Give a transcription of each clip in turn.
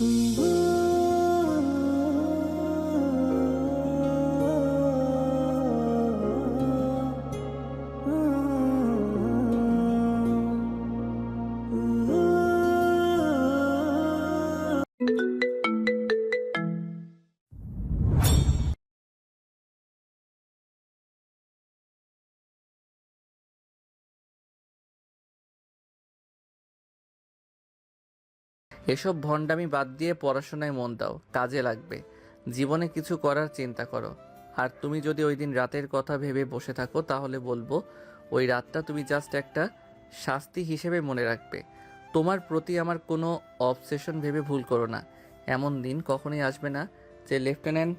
Mm-hmm. এসব ভণ্ডামি বাদ দিয়ে পড়াশোনায় মন দাও, কাজে লাগবে। জীবনে কিছু করার চিন্তা করো। আর তুমি যদি ওই দিন রাতের কথা ভেবে বসে থাকো, তাহলে বলব, ওই রাতটা তুমি জাস্ট একটা শাস্তি হিসেবে মনে রাখবে। তোমার প্রতি আমার কোনো অবসেশন ভেবে ভুল করো না। এমন দিন কখনোই আসবে না যে লেফটেন্যান্ট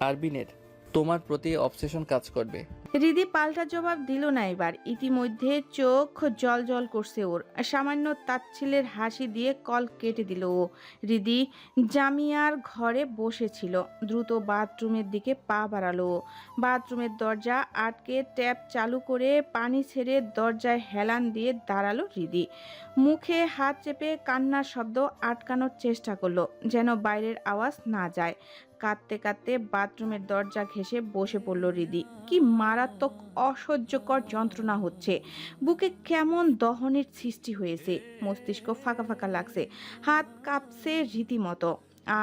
আরবিনের তোমার প্রতি অবসেশন কাজ করবে। রিদি পাল্টা জবাব দিল না এবার। ইতিমধ্যে চোখ জল জল করছে ওর। সামান্য তাচ্ছিলের হাসি দিয়ে কল কেটে দিল ও। রিদি জামিয়ার ঘরে বসেছিল। দ্রুত বাথরুমের দিকে পা বাড়ালো। বাথরুমের দরজা আটকে ট্যাপ চালু করে পানি ছেড়ে দরজায় হেলান দিয়ে দাঁড়াল রিদি। মুখে হাত চেপে কান্নার শব্দ আটকানোর চেষ্টা করল, যেন বাইরের আওয়াজ না যায়। কাঁদতে কাঁদতে বাথরুমের দরজা ঘেঁষে বসে পড়ল রিদি। কি মারাত্মক অসহ্যকর যন্ত্রণা হচ্ছে। বুকে কেমন দহনের সৃষ্টি হয়েছে, মস্তিষ্ক ফাঁকা ফাঁকা লাগছে, হাত কাঁপছে রীতিমতো।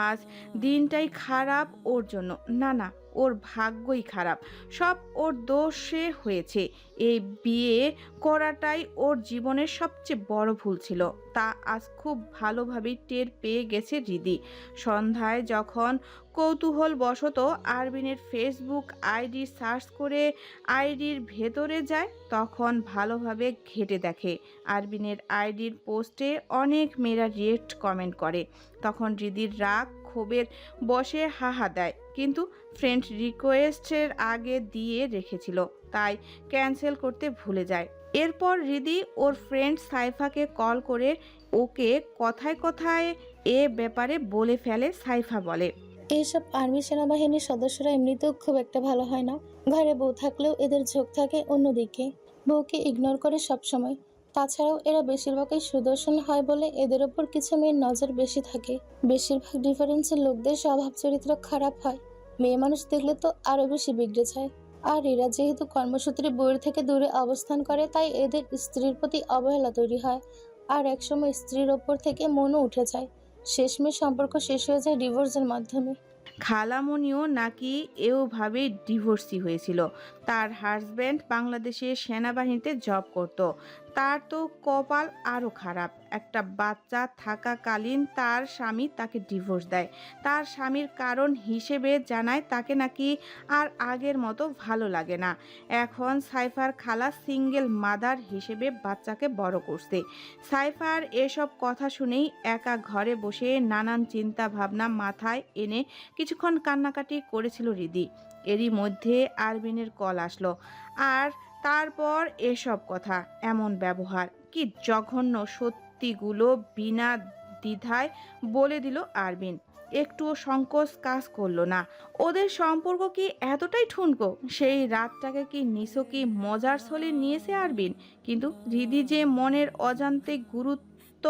আজ দিনটাই খারাপ ওর জন্য। না না ওর ভাগ্যই খারাপ। সব ওর দোষে হয়েছে। এই বিয়ে করাটাই ওর জীবনের সবচেয়ে বড় ভুল ছিল। তা আজ খুব ভালোভাবেই টের পেয়ে গেছে রিদি। সন্ধ্যায় যখন কৌতূহল বশত আরবিনের ফেসবুক আইডি সার্চ করে আইডির ভেতরে যায়, তখন ভালোভাবে ঘেটে দেখে। আরবিনের আইডির পোস্টে অনেক মেয়েরা রিয়েক্ট কমেন্ট করে। তখন রিদির রাগ ক্ষোভের বসে হাহা দেয়। কিন্তু ফ্রেন্ড রিকোয়েস্টের আগে দিয়ে রেখেছিল, তাই ক্যান্সেল করতে ভুলে যায়। এরপর রিদি ওর ফ্রেন্ড সাইফাকে কল করে ওকে কথায় কথায় এ ব্যাপারে বলে ফেলে, সাইফা বলে। এইসব আর্মি সেনাবাহিনীর সদস্যরা এমনিতেও খুব একটা ভালো হয় না। ঘরে বউ থাকলেও এদের ঝোঁক থাকে অন্যদিকে। বউকে ইগনোর করে সবসময়। তাছাড়াও এরা বেশিরভাগই সুদর্শন হয় বলে এদের ওপর কিছু মেয়ের নজর বেশি থাকে। বেশিরভাগ ডিফারেন্সের লোকদের স্বভাব চরিত্র খারাপ হয়। মেয়ে মানুষ দেখলে তো আরও বেশি বিগড়ে যায়। আর এরা যেহেতু কর্মসূত্রে বইয়ের থেকে দূরে অবস্থান করে, তাই এদের স্ত্রীর প্রতি অবহেলা তৈরি হয়। আর একসময় স্ত্রীর ওপর থেকে মনও উঠে যায়। শেষমেশ সম্পর্ক শেষ হয়ে যায় ডিভোর্সের মাধ্যমে। খালামণিও নাকি এওভাবে ডিভোর্সি হয়েছিল। তার হাজব্যান্ড বাংলাদেশে সেনাবাহিনীতে জব করত। তার তো কপাল আরও খারাপ। একটা বাচ্চা থাকাকালীন তার স্বামী তাকে ডিভোর্স দেয়। তার স্বামীর কারণ হিসেবে জানায় তাকে নাকি আর আগের মতো ভালো লাগে না। এখন সাইফার খালা সিঙ্গেল মাদার হিসেবে বাচ্চাকে বড় করছে। সাইফার এসব কথা শুনেই একা ঘরে বসে নানান চিন্তা ভাবনা মাথায় এনে কিছুক্ষণ কান্নাকাটি করেছিল রিদি। এরই মধ্যে আরবিনের কল আসলো। আর তারপর এসব কথা, এমন ব্যবহার কি জঘন্য সত্যিগুলো বিনা দ্বিধায় বলে দিল আরবিন। একটুও সংকোচ কাজ করল না। ওদের সম্পর্ক কি এতটাই ঠুনকো? সেই রাতটাকে কি নিছকি মজার ছলে নিয়েছে আরবিন? কিন্তু রিদি যে মনের অজান্তে গুরুত্ব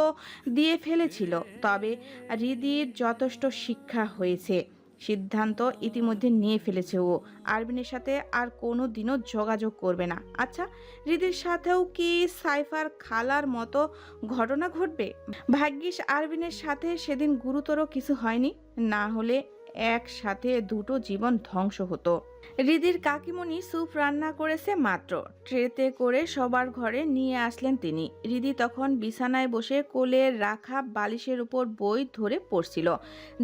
দিয়ে ফেলেছিল, তবে রিদির যথেষ্ট শিক্ষা হয়েছে। সিদ্ধান্ত ইতিমধ্যে নিয়ে ফেলেছে ও। আরবিনের সাথে আর কোনো দিনও যোগাযোগ করবে না। আচ্ছা রিদির সাথেও কি সাইফার খালার মতো ঘটনা ঘটবে? ভাগ্যিস আরবিনের সাথে সেদিন গুরুতর কিছু হয়নি। না হলে একসাথে দুটো জীবন ধ্বংস হতো। রিদির কাকিমণি স্যুপ রান্না করেছে মাত্র। ট্রেতে করে সবার ঘরে নিয়ে আসলেন তিনি। রিদি তখন বিছানায় বসে কোলে রাখা বালিশের উপর বই ধরে পড়ছিল।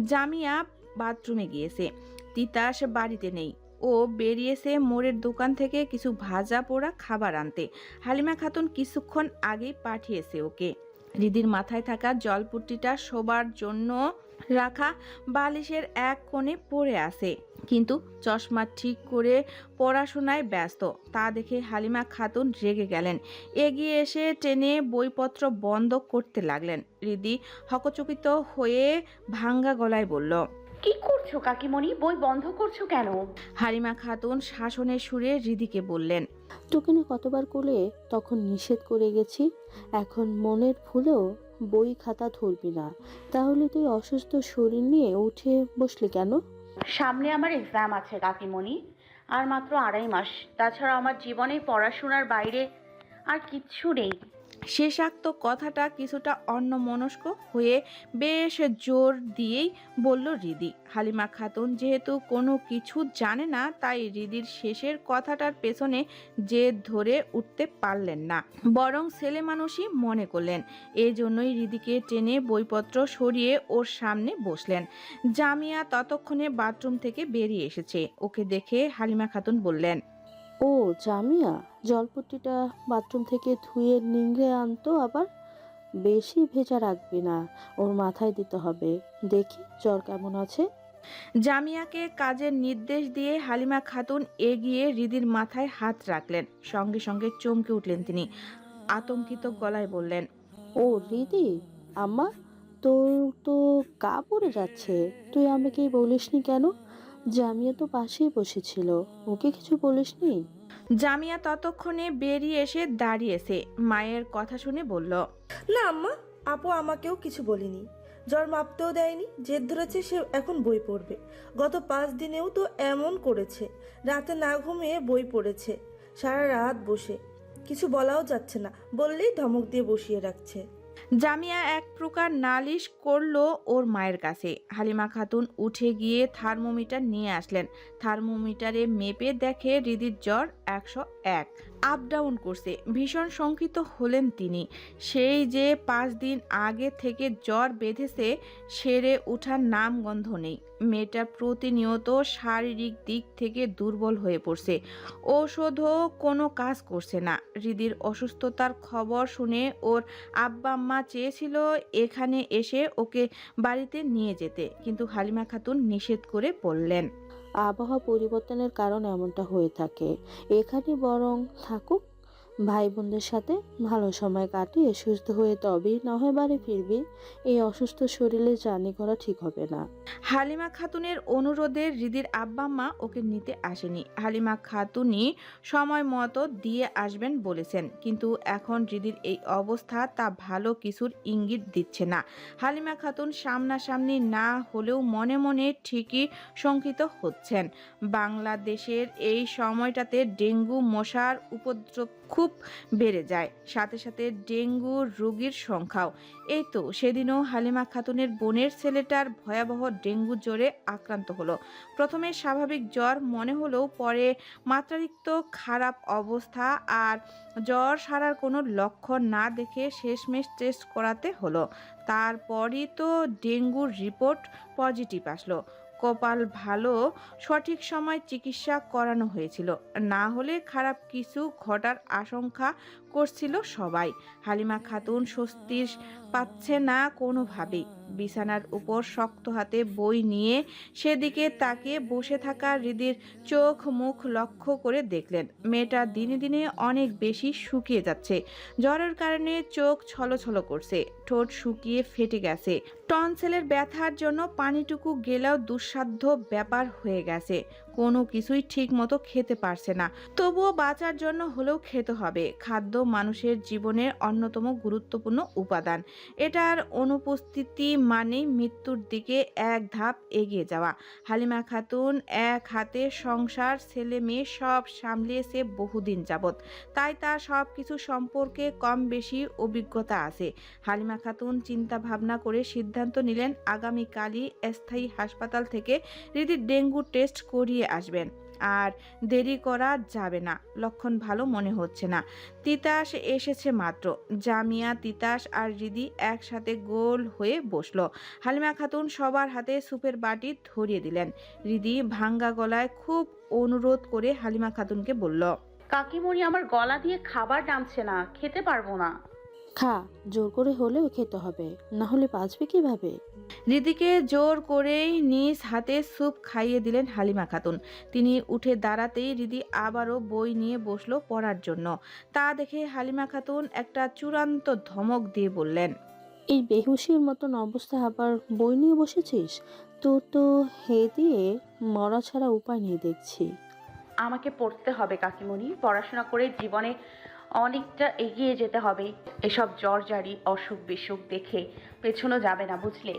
জামিয়া বাথরুমে গিয়েছে। তিতাস বাড়িতে নেই। ও বেরিয়েছে মোড়ের দোকান থেকে কিছু ভাজা পোড়া খাবার আনতে। হালিমা খাতুন কিছুক্ষণ আগেই পাঠিয়েছে ওকে। রিদির মাথায় থাকা জলপুট্টিটা শোবার জন্য রাখা বালিশের এক কোণে পড়ে আছে। কিন্তু চশমা ঠিক করে পড়াশোনায় ব্যস্ত। তা দেখে হালিমা খাতুন রেগে গেলেন। এগিয়ে এসে টেনে বইপত্র বন্ধ করতে লাগলেন। রিদি হকচকিত হয়ে ভাঙ্গা গলায় বলল কি করছ কাকিমণি? বই বন্ধ করছ কেন? হারিমা খাতুন শাসনের সুরে রিদিকে বললেন তোকে না কতবার কোলে তখন নিষেধ করে গেছি এখন মনের ভুলেও বই খাতা ধরবি না। তাহলে তুই অসুস্থ শরীর নিয়ে উঠে বসলি কেন? সামনে আমার এক্সাম আছে কাকিমণি আর মাত্র আড়াই মাস। তাছাড়া আমার জীবনে পড়াশোনার বাইরে আর কিচ্ছু নেই। শেষাক্ত কথাটা কিছুটা অন্যমনস্ক হয়ে বেশ জোর দিয়েই বলল রিদি। হালিমা খাতুন যেহেতু কোনো কিছু জানে না, তাই রিদির শেষের কথাটার পেছনে জেদ ধরে উঠতে পারলেন না। বরং ছেলে মানুষই মনে করলেন। এই জন্যই রিদিকে টেনে বইপত্র সরিয়ে ওর সামনে বসলেন। জামিয়া ততক্ষণে বাথরুম থেকে বেরিয়ে এসেছে। ওকে দেখে হালিমা খাতুন বললেন, ও, জামিয়া? জলপট্টিটা বাথরুম থেকে ধুয়ে নিংড়ে আনতো আবার বেশি ভেজা রাখবি না ওর মাথায় দিতে হবে। দেখি জ্বর কেমন আছে। জামিয়াকে কাজের নির্দেশ দিয়ে হালিমা খাতুন এগিয়ে রিদির মাথায় হাত রাখলেন। সঙ্গে সঙ্গে চমকে উঠলেন তিনি। আতঙ্কিত গলায় বললেন ও রিদি আম্মা তোর তো গা পড়ে যাচ্ছে। তুই আমাকে বলিসনি কেন? জামিয়া তো পাশেই বসেছিল। ওকে কিছু বলিসনি? জামিয়া ততক্ষণে বেরিয়ে এসে দাঁড়িয়েছে। মায়ের কথা শুনে বলল, না আম্মা, আপু আমাকেও কিছু বলিনি। জ্বর মাপতেও দেয়নি, জেদ ধরেছে সে এখন বই পড়বে। গত পাঁচ দিনেও তো এমন করেছে, রাতে না ঘুমিয়ে বই পড়েছে, সারা রাত বসে। কিছু বলাও যাচ্ছে না, বললেই ধমক দিয়ে বসিয়ে রাখছে। জামিয়া এক প্রকার নালিশ করল ওর মায়ের কাছে। হালিমা খাতুন উঠে গিয়ে থার্মোমিটার নিয়ে আসলেন। থার্মোমিটারে মেপে দেখে হৃদির জ্বর একশো এক। আপ ডাউন করছে। ভীষণ শঙ্কিত হলেন তিনি। সেই যে পাঁচ দিন আগে থেকে জ্বর বেঁধেছে, সেরে ওঠার নাম গন্ধ নেই। মেয়েটা প্রতিনিয়ত শারীরিক দিক থেকে দুর্বল হয়ে পড়ছে। ঔষধও কোনো কাজ করছে না। হৃদির অসুস্থতার খবর শুনে ওর আব্বা আম্মা চেয়েছিল এখানে এসে ওকে বাড়িতে নিয়ে যেতে, কিন্তু হালিমা খাতুন নিষেধ করে বললেন। আবহাওয়া পরিবর্তনের কারণে এমনটা হয়ে থাকে। এখানে বরং থাকুক ভাই বোনদের সাথে ভালো সময় কাটিয়ে সুস্থ হয়ে তবেই না হয় বাড়ি ফিরবি। এই অসুস্থ শরীরে জার্নি করা ঠিক হবে না। হালিমা খাতুনের অনুরোধে হৃদির আব্বা মা ওকে নিতে আসেনি। হালিমা খাতুনই সময় মতো দিয়ে আসবেন বলেছেন, কিন্তু এখন হৃদির এই অবস্থা তা ভালো কিছুর ইঙ্গিত দিচ্ছে না। হালিমা খাতুন সামনাসামনি না হলেও মনে মনে ঠিকই শঙ্কিত হচ্ছেন। বাংলাদেশের এই সময়টাতে ডেঙ্গু মশার উপদ্রব খুব বেড়ে যায়। সাথে সাথে ডেঙ্গু রোগীর সংখ্যাও। এই তো, সেদিনও হালিমা খাতুনের বোনের ছেলেটার ভয়াবহ ডেঙ্গু জ্বরে আক্রান্ত হলো। প্রথমে স্বাভাবিক জ্বর মনে হলেও পরে মাত্রাতিরিক্ত খারাপ অবস্থা আর জ্বর সারার কোনো লক্ষণ না দেখে শেষমেশ টেস্ট করাতে হলো। তারপরই তো ডেঙ্গুর রিপোর্ট পজিটিভ আসলো। কপাল ভালো সঠিক সময় চিকিৎসা করানো হয়েছিল। না হলে খারাপ কিছু ঘটার আশঙ্কা করছিল সবাই। হালিমা খাতুন স্বস্তির পাচ্ছে না কোনোভাবেই। বিছানার উপর শক্ত হাতে বই নিয়ে সেদিকে তাকে বসে থাকা হৃদির চোখ মুখ লক্ষ্য করে দেখলেন, মেয়েটা দিনে দিনে অনেক বেশি শুকিয়ে যাচ্ছে। জ্বরের কারণে চোখ ছলছল করছে, ঠোঁট শুকিয়ে ফেটে গেছে। টনসেলের ব্যথার জন্য পানিটুকু গেলেও দুঃসাধ্য ব্যাপার হয়ে গেছে। কোনো কিছুই ঠিক মতো খেতে পারছে না। তবুও বাঁচার জন্য হলেও খেতে হবে। খাদ্য মানুষের জীবনের অন্যতম গুরুত্বপূর্ণ উপাদান। এটার অনুপস্থিতি মানেই মৃত্যুর দিকে এক ধাপ এগিয়ে যাওয়া। হালিমা খাতুন এক হাতে সংসার, ছেলে মেয়ে সব সামলিয়েছে বহুদিন যাবৎ। তাই তার সব কিছু সম্পর্কে কম বেশি অভিজ্ঞতা আছে। হালিমা খাতুন চিন্তা ভাবনা করে সিদ্ধান্ত নিলেন, আগামীকালই স্থায়ী হাসপাতাল থেকে রীতির ডেঙ্গু টেস্ট করিয়ে আসবেন। আর দেরি করা যাবে না। লক্ষণ ভালো মনে হচ্ছে না। তিতাস এসেছে মাত্র। জামিয়া তিতাস আর রিদি একসাথে গোল হয়ে বসল। হালিমা খাতুন সবার হাতে সুপের বাটি ধরিয়ে দিলেন। রিদি ভাঙ্গা গলায় খুব অনুরোধ করে হালিমা খাতুনকে বলল কাকিমণি আমার গলা দিয়ে খাবার নামছে না খেতে পারব না। খা জোর করে হলেও খেতে হবে। না হলে বাঁচবে কীভাবে? রিদিকে জোর করেই নিজ হাতে স্যুপ খাইয়ে দিলেন হালিমা খাতুন। তিনি উঠে দাঁড়াতেই রিদি আবারও বই নিয়ে বসল পড়ার জন্য। তা দেখে হালিমা খাতুন একটা চূড়ান্ত ধমক দিয়ে বললেন এই বেহুশির মতন অবস্থা আবার বই নিয়ে বসেছিস? তোর তো হে দিয়ে মরা ছাড়া উপায় নেই দেখছি। আমাকে পড়তে হবে কাকিমণি পড়াশোনা করে জীবনে অনেকটা এগিয়ে যেতে হবে। এসব জ্বরজারি অসুখ বিসুখ দেখে পেছনো যাবে না বুঝলে?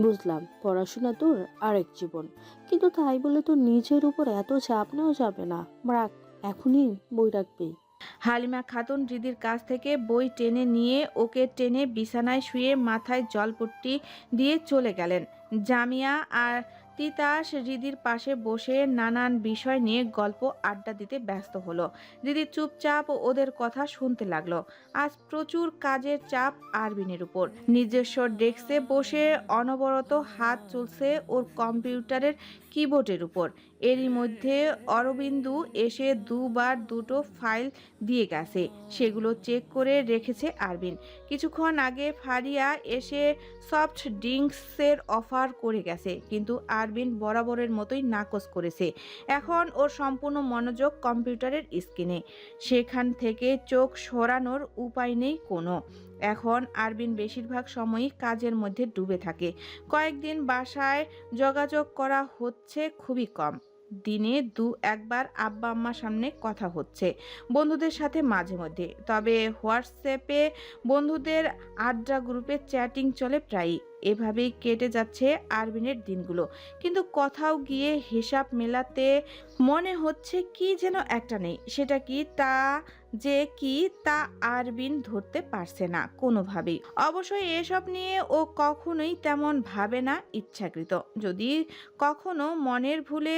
বুঝলাম, পড়াশোনা তোর আরেক জীবন। কিন্তু তাই বলে তো নিজের উপর এত চাপ নেওয়া যাবে না। রাখ, এখনই বই রাখবি। হালিমা খাতুন দিদির কাছ থেকে বই টেনে নিয়ে ওকে টেনে বিছানায় শুয়ে মাথায় জলপট্টি দিয়ে চলে গেলেন। জামিয়া আর তিতাস রিদির পাশে বসে নানান বিষয় নিয়ে গল্প আড্ডা দিতে ব্যস্ত হলো। রিদি চুপচাপ ওদের কথা শুনতে লাগল। আজ প্রচুর কাজের চাপ আরবিনের উপর। নিজস্ব ডেস্কে বসে অনবরত হাত চলছে ওর কম্পিউটারের কিবোর্ডের উপর। এরই মধ্যে অরবিন্দু এসে দুবার দুটো ফাইল দিয়ে গেছে। সেগুলো চেক করে রেখেছে আরবিন। কিছুক্ষণ আগে ফারিয়া এসে সফট ড্রিঙ্কসের অফার করে গেছে, কিন্তু আরবিন বরাবরের মতোই নাকচ করেছে। এখন ওর সম্পূর্ণ মনোযোগ কম্পিউটারের স্ক্রিনে। সেখান থেকে চোখ সরানোর উপায় নেই কোনো। এখন আরবিন বেশিরভাগ সময়ই কাজের মধ্যে ডুবে থাকে। কয়েকদিন বাসায় যোগাযোগ করা হচ্ছে খুবই কম। দিনে দু একবার আব্বা আম্মার সামনে কথা হচ্ছে, বন্ধুদের সাথে মাঝে মধ্যে। তবে হোয়াটসঅ্যাপে বন্ধুদের আড্ডা গ্রুপে চ্যাটিং চলে প্রায়ই। এভাবেই কেটে যাচ্ছে আরবিনের দিনগুলো। কিন্তু কোথাও গিয়ে হিসাব মেলাতে মনে হচ্ছে কি যেন একটা নেই। সেটা কি তা যে কি তা আরবিন ধরতে পারছে না কোনোভাবেই। অবশ্যই এসব নিয়ে ও কখনোই তেমন ভাবে না ইচ্ছাকৃত। যদি কখনো মনের ভুলে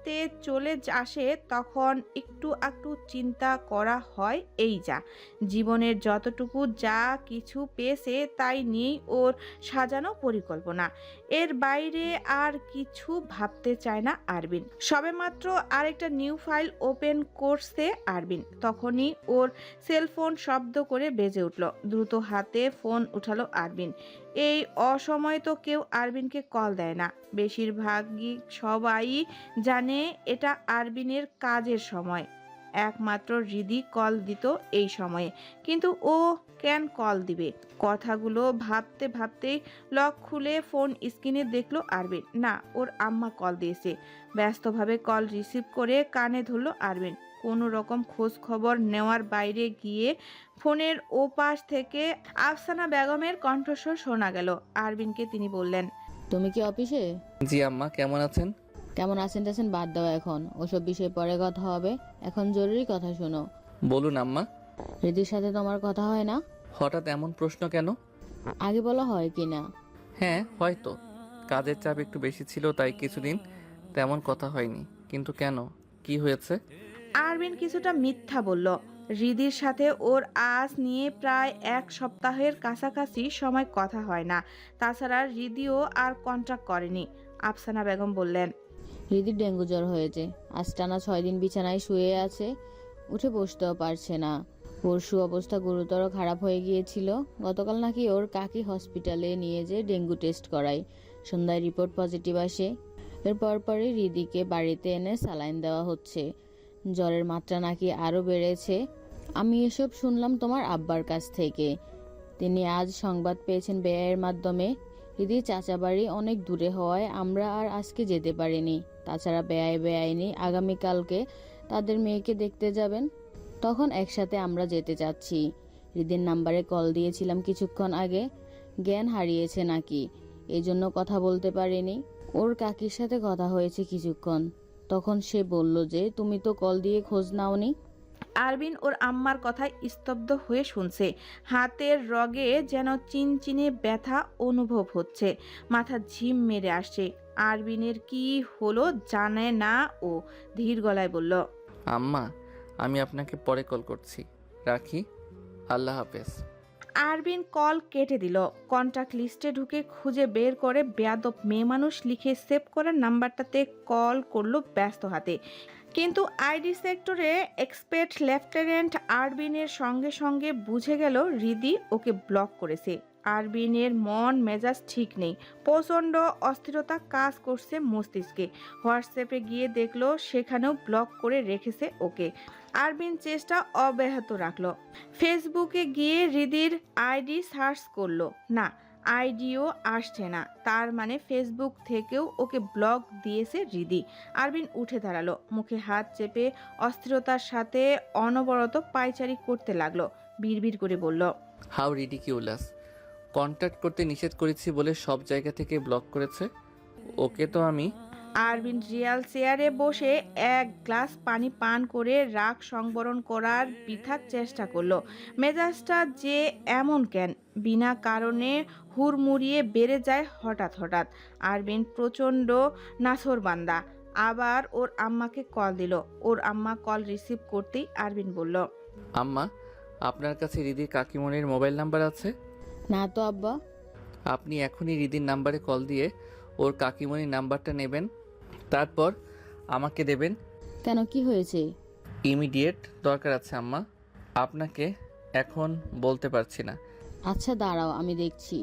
ভাবতে চলে আসে তখন একটু একটু চিন্তা করা হয় এই যা। জীবনের যতটুকু যা কিছু পেয়েছে তাই নিয়েই ওর সাজানো পরিকল্পনা। এর বাইরে আর কিছু ভাবতে চায় না আরবিন। সবেমাত্র আরেকটা নিউ ফাইল ওপেন করছে আরবিন। তখনই ওর সেলফোন শব্দ করে বেজে উঠল। দ্রুত হাতে ফোন উঠালো আরবিন। এই অসময়ে তো কেউ আরবিনকে কল দেয় না। বেশিরভাগই সবাই জানে এটা আরবিনের কাজের সময়। একমাত্র রিদি কল দিত এই সময়ে। কিন্তু ও কেন কল দিবে? কথাগুলো ভাবতে ভাবতেই লক খুলে ফোন স্ক্রিনে দেখল আরবিন। না, ওর আম্মা কল দিয়েছে। ব্যস্তভাবে কল রিসিভ করে কানে ধরলো আরবিন। কোনো রকম খোঁজ খবর নেওয়ার বাইরে গিয়ে ফোনের ওপাশ থেকে আফসানা বেগমের কণ্ঠস্বর শোনা গেল। আরবিনকে তিনি বললেন তুমি কি অফিসে? জি আম্মা কেমন আছেন? কেমন আছেন টাছেন বাদ দাও এখন। ওসব বিষয়ে পরে কথা হবে। এখন জরুরি কথা শোনো। বলুন আম্মা। রিদির সাথে তোমার কথা হয় না? হঠাৎ এমন প্রশ্ন কেন? আগে বলা হয় কি না? হ্যাঁ হয়তো। কাজের চাপ একটু বেশি ছিল তাই কিছুদিন তেমন কথা হয়নি। কিন্তু কেন? কি হয়েছে? আরবিন কিছুটা মিথ্যা বলল। রিদির সাথে ওর আজ নিয়ে প্রায় এক সপ্তাহের কাছাকাছি সময় কথা হয় না। তাছাড়া রিদিও আর কন্ট্রাক্ট করেনি, আফসানা বেগম বললেন। রিদির ডেঙ্গু জ্বর হয়েছে। আজ টানা ছয় দিন বিছানায় শুয়ে আছে, উঠে বসতেও পারছে না। পরশু অবস্থা গুরুতর খারাপ হয়ে গিয়েছিল। গতকাল নাকি ওর কাকি হসপিটালে নিয়ে যেয়ে ডেঙ্গু টেস্ট করায়। সন্ধ্যায় রিপোর্ট পজিটিভ আসে। এর পরপরই রিদিকে বাড়িতে এনে স্যালাইন দেওয়া হচ্ছে। জ্বরের মাত্রা নাকি আরও বেড়েছে? আমি এসব শুনলাম তোমার আব্বার কাছ থেকে। তিনি আজ সংবাদ পেয়েছেন বেয়ের মাধ্যমে। দিদি চাচা বাড়ি অনেক দূরে হওয়ায় আমরা আর আজকে যেতে পারিনি। তাছাড়া বেআই বেআইনি আগামীকালকে তাদের মেয়েকে দেখতে যাবেন। তখন একসাথে আমরা যেতে চাচ্ছি। রিদির নাম্বারে কল দিয়েছিলাম কিছুক্ষণ আগে। জ্ঞান হারিয়েছে নাকি? এই জন্য কথা বলতে পারিনি। ওর কাকির সাথে কথা হয়েছে কিছুক্ষণ। তখন সে বলল যে তুমি তো কল দিয়ে খোঁজ নাওনি? আরবিন ওর আম্মার কথায় স্তব্ধ হয়ে শুনছে। হাতের রগে যেন চিনচিনে ব্যথা অনুভব হচ্ছে। মাথা ঝিম মেরে আসছে। আরবিনের কি হলো জানে না ও ধীর গলায় বলল আম্মা আমি আপনাকে পরে কল করছি। রাখি? আল্লাহ হাফেজ। আরবিন কল কেটে দিল। কন্টাক্ট লিস্টে ঢুকে খুঁজে বের করে বেয়াদব মেয়ে মানুষ লিখে সেভ করার নাম্বারটাতে কল করল ব্যস্ত হাতে। কিন্তু আইডি সেক্টরে এক্সপের্ট লেফটেন্যান্ট আরবিনের সঙ্গে সঙ্গে বুঝে গেল রিদি ওকে ব্লক করেছে। আরবিনের মন মেজাজ ঠিক নেই। প্রচণ্ড অস্থিরতা কাজ করছে মস্তিষ্কে। হোয়াটসঅ্যাপে গিয়ে দেখল সেখানেও ব্লক করে রেখেছে ওকে। আরবিন চেষ্টা অব্যাহত রাখল। ফেসবুকে গিয়ে রিদির আইডি সার্চ করল। না, আইডিও আসছে না। তার মানে ফেসবুক থেকেও ওকে ব্লক দিয়েছে রিদি। আরবিন উঠে দাঁড়াল। মুখে হাত চেপে অস্থিরতার সাথে অনবরত পায়চারি করতে লাগল। বিড়বিড় করে বলল হাউ রিডিকিউলাস কন্ট্যাক্ট করতে নিষেধ করেছি বলে সব জায়গা থেকে ব্লক করেছে? ওকে তো আমি আরবিন রিয়াল চেয়ারে বসে এক গ্লাস পানি পান করে রাগ সংবরণ করার বৃথার চেষ্টা করল। মেজাজটা যে এমন কেন? বিনা কারণে হুড়মুড়িয়ে বেড়ে যায় হঠাৎ হঠাৎ। আরবিন প্রচণ্ড নাছরবান্দা আবার ওর আম্মাকে কল দিল। ওর আম্মা কল রিসিভ করতেই আরবিন বলল আম্মা আপনার কাছে রিদির কাকিমণির মোবাইল নাম্বার আছে? না তো আব্বা। আপনি এখনই রিদির নাম্বারে কল দিয়ে ওর কাকিমনির নাম্বারটা নেবেন। তারপর আমাকে দেবেন কেন কি হয়েছে? ইমিডিয়েট দরকার আছে আম্মা। আপনাকে এখন বলতে পারছি না। আচ্ছা দাঁড়াও আমি দেখছি।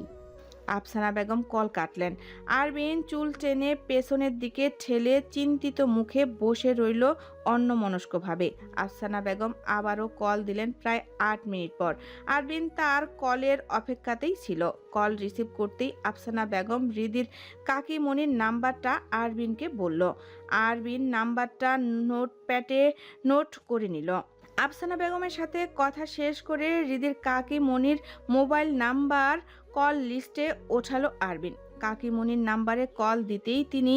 আফসানা বেগম কল কাটলেন। আরবিন চুল টেনে পেছনের দিকে ঠেলে চিন্তিত মুখে বসে রইল অন্যমনস্কভাবে। আফসানা বেগম আবারও কল দিলেন প্রায় আট মিনিট পর। আরবিন তার কলের অপেক্ষাতেই ছিল। কল রিসিভ করতেই আফসানা বেগম হৃদির কাকিমণির নাম্বারটা আরবিনকে বলল। আরবিন নাম্বারটা নোটপ্যাডে নোট করে নিল। আফসানা বেগমের সাথে কথা শেষ করে হৃদির কাকিমণির মোবাইল নাম্বার কল লিস্টে ওঠালো আরবিন। কাকিমণির নাম্বারে কল দিতেই তিনি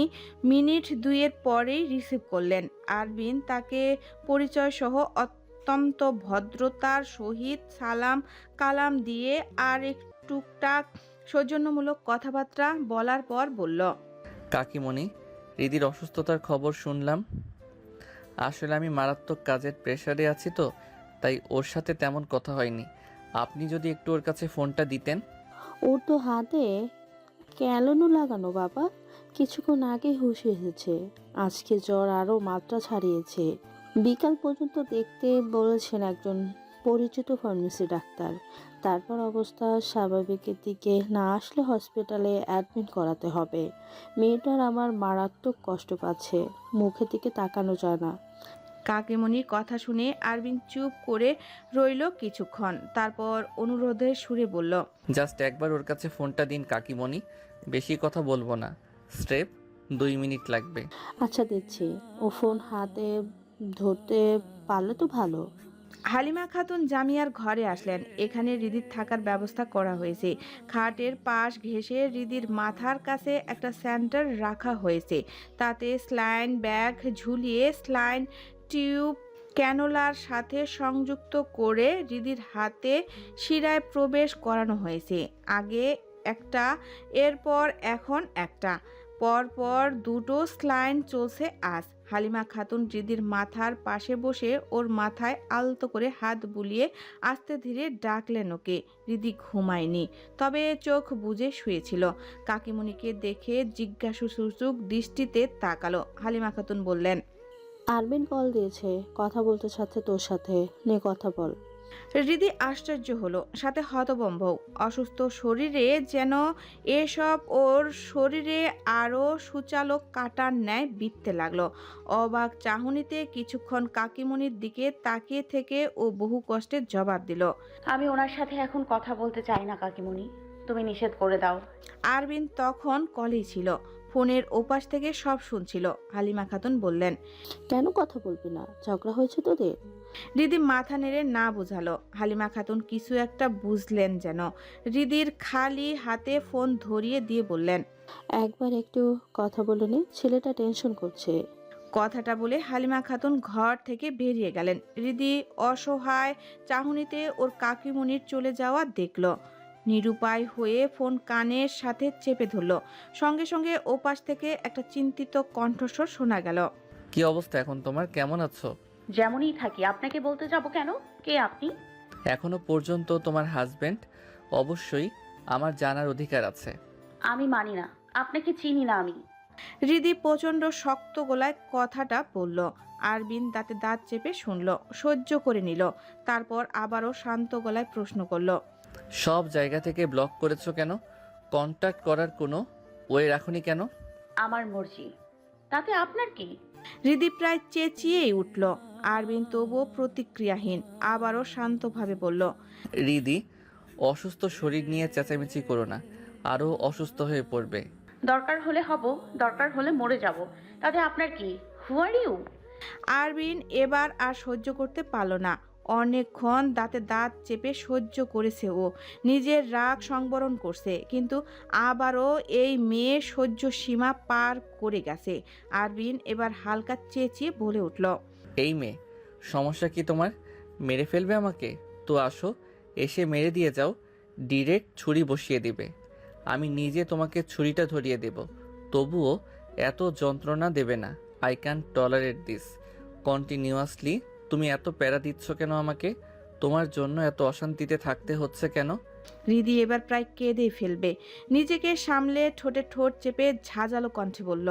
মিনিট দুইয়ের পরেই রিসিভ করলেন। আরবিন তাকে পরিচয় সহ অত্যন্ত ভদ্রতার সহিত সালাম কালাম দিয়ে আর এক টুকটাক সৌজন্যমূলক কথাবার্তা বলার পর বলল, কাকিমণি, রিদির অসুস্থতার খবর শুনলাম। আসলে আমি মারাত্মক কাজের প্রেশারে আছি তো, তাই ওর সাথে তেমন কথা হয়নি। আপনি যদি একটু ওর কাছে ফোনটা দিতেন। ওর তো হাতে ক্যালনও লাগানো বাবা। কিছুক্ষণ আগে হুশ এসেছে, আজকে জ্বর আরও মাত্রা ছাড়িয়েছে। বিকাল পর্যন্ত দেখতে বলেছেন একজন পরিচিত ফার্মেসি ডাক্তার। তারপর অবস্থা স্বাভাবিকের দিকে না আসলে হসপিটালে অ্যাডমিট করাতে হবে। মেয়েটার আমার মারাত্মক কষ্ট পাচ্ছে, মুখের দিকে তাকানো যায় না। কাকিমণির কথা শুনে আরবিন চুপ করে রইল কিছুক্ষণ। তারপর অনুরোধের সুরে বলল জাস্ট একবার ওর কাছে ফোনটা দিন কাকিমণি বেশি কথা বলব না। স্টেপ দুই মিনিট লাগবে। আচ্ছা দিচ্ছি। ও ফোন হাতে ধরতে পারলে তো ভালো। হালিমা খাতুন জামিয়ার ঘরে আসলেন। এখানে রিদির থাকার ব্যবস্থা করা হয়েছে। খাটের পাশ ঘেঁষে রিদির মাথার কাছে একটা সেন্টার রাখা হয়েছে। তাতে স্লাইন ব্যাগ ঝুলিয়ে স্লাইন টিউব ক্যানোলার সাথে সংযুক্ত করে রিদির হাতে শিরায় প্রবেশ করানো হয়েছে। আগে একটা, এরপর এখন একটা। পরপর দুটো স্লাইন চলছে আজ। হালিমা খাতুন রিদির মাথার পাশে বসে ওর মাথায় আলতো করে হাত বুলিয়ে আস্তে ধীরে ডাকলেন ওকে। রিদি ঘুমায়নি, তবে চোখ বুজে শুয়েছিল। কাকিমণিকে দেখে জিজ্ঞাসু দৃষ্টিতে তাকালো। হালিমা খাতুন বললেন আরবিন কল দিয়েছে কথা বলতে চাচ্ছে তোর সাথে নে কথা বল। হৃদি আশ্চর্য হলো সাথে হতবম্ব অসুস্থ শরীরে যেন এসব ওর শরীরে আরও সুচালক কাটার ন্যায় বিততে লাগল। অবাক চাহনিতে কিছুক্ষণ কাকিমণির দিকে তাকিয়ে থেকে ও বহু কষ্টে জবাব দিল। আমি ওনার সাথে এখন কথা বলতে চাই না কাকিমণি। তুমি নিষেধ করে দাও। আরবিন তখন কলেই ছিল ফোনের ওপাশ থেকে সব শুনছিল। হালিমা খাতুন বললেন কেন কথা বলবি না? ঝগড়া হয়েছে তোদের? রিদি মাথা নেড়ে না বোঝালো। হালিমা খাতুন কিছু একটা বুঝলেন যেন। রিদির খালি হাতে ফোন ধরিয়ে দিয়ে বললেন একবার একটু কথা বলে নে ছেলেটা টেনশন করছে। কথাটা বলে হালিমা খাতুন ঘর থেকে বেরিয়ে গেলেন। রিদি অসহায় চাহনিতে ওর কাকিমণির চলে যাওয়া দেখল। নিরুপায় হয়ে ফোন কানের সাথে চেপে ধরল। সঙ্গে সঙ্গে ওপাশ থেকে একটা চিন্তিত কণ্ঠস্বর শোনা গেল। কি অবস্থা এখন তোমার? কেমন আছো? যেমনই থাকি। আপনাকে বলতে যাব কেন? কে আপনি? এখনও পর্যন্ত তোমার হাজবেন্ড অবশ্যই আমার জানার অধিকার আছে। আমি মানি না। আপনাকে চিনি না আমি। রিদি প্রচণ্ড শক্ত গলায় কথাটা বলল। আরবিন দাঁতে দাঁত চেপে শুনল সহ্য করে নিল। তারপর আবারও শান্ত গলায় প্রশ্ন করল সব জায়গা থেকে ব্লক করেছ কেন? কন্ট্যাক্ট করার কোনো ওয়ে রাখুনি কেন? আমার মর্জি। তাতে আপনার কি? হৃদি প্রায় চেঁচিয়েই উঠল। আরবিন তবুও প্রতিক্রিয়াহীন আবারও শান্তভাবে বলল রিদি অসুস্থ শরীর নিয়ে চেঁচামেচি করো না আরও অসুস্থ হয়ে পড়বে। দরকার হলে হব দরকার হলে মরে যাব। তাতে আপনার কি? হু আর ইউ আরবিন এবার আর সহ্য করতে পারল না। অনেকক্ষণ দাঁতে দাঁত চেপে সহ্য করেছে ও। নিজের রাগ সংবরণ করছে, কিন্তু আবারও এই মেয়ে সহ্য সীমা পার করে গেছে। আরবিন এবার হালকা চেঁচিয়ে বলে উঠল, এই মেয়ে, সমস্যা কি তোমার? মেরে ফেলবে আমাকে? তো আসো, এসে মেরে দিয়ে যাও, ডিরেক্ট ছুরি বসিয়ে দিবে। আমি নিজে তোমাকে ছুরিটা ধরিয়ে দেব, তবুও এত যন্ত্রণা দেবে না। I can tolerate this continuously তুমি এত প্যারা দিচ্ছ কেন আমাকে? তোমার জন্য এত অশান্তিতে থাকতে হচ্ছে কেন? রিদি এবার প্রায় কেঁদে ফেলবে। নিজেকে সামলে ঠোঁটে ঠোঁট চেপে ঝাঁঝালো কণ্ঠে বলল